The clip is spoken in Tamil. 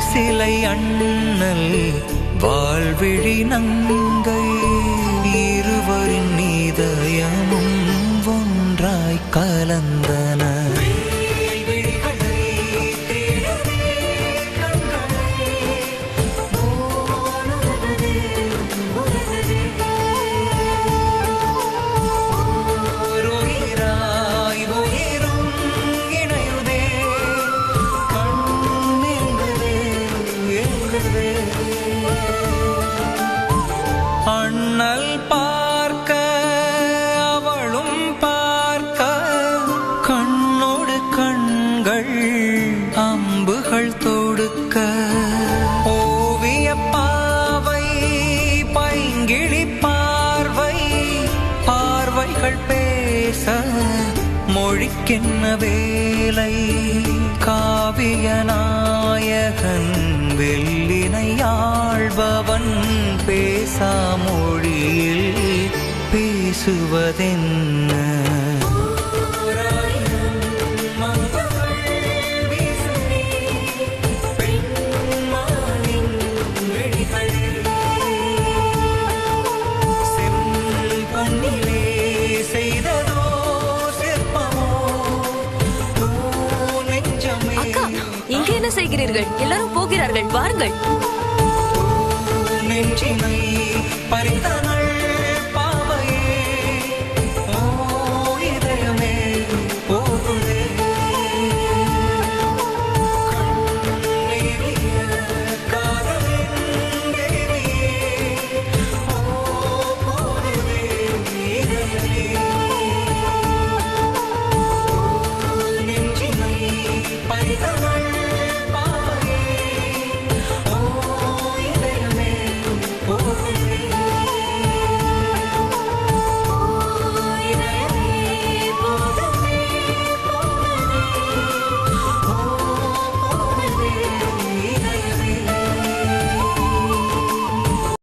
சிலை அண்ணல் வாழ்விழி நங்கை இருவரின் நீதயமும் ஒன்றாய் கலந்தன. எங்குதே அண்ணல் மொழிக்கென்ன வேலை? காவிய நாயகன் வெள்ளினை பேசா மொழியில் பேசுவதென்ன? என்ன செய்கிறீர்கள்? எல்லாரும் போகிறார்கள். வாருங்கள். Oh.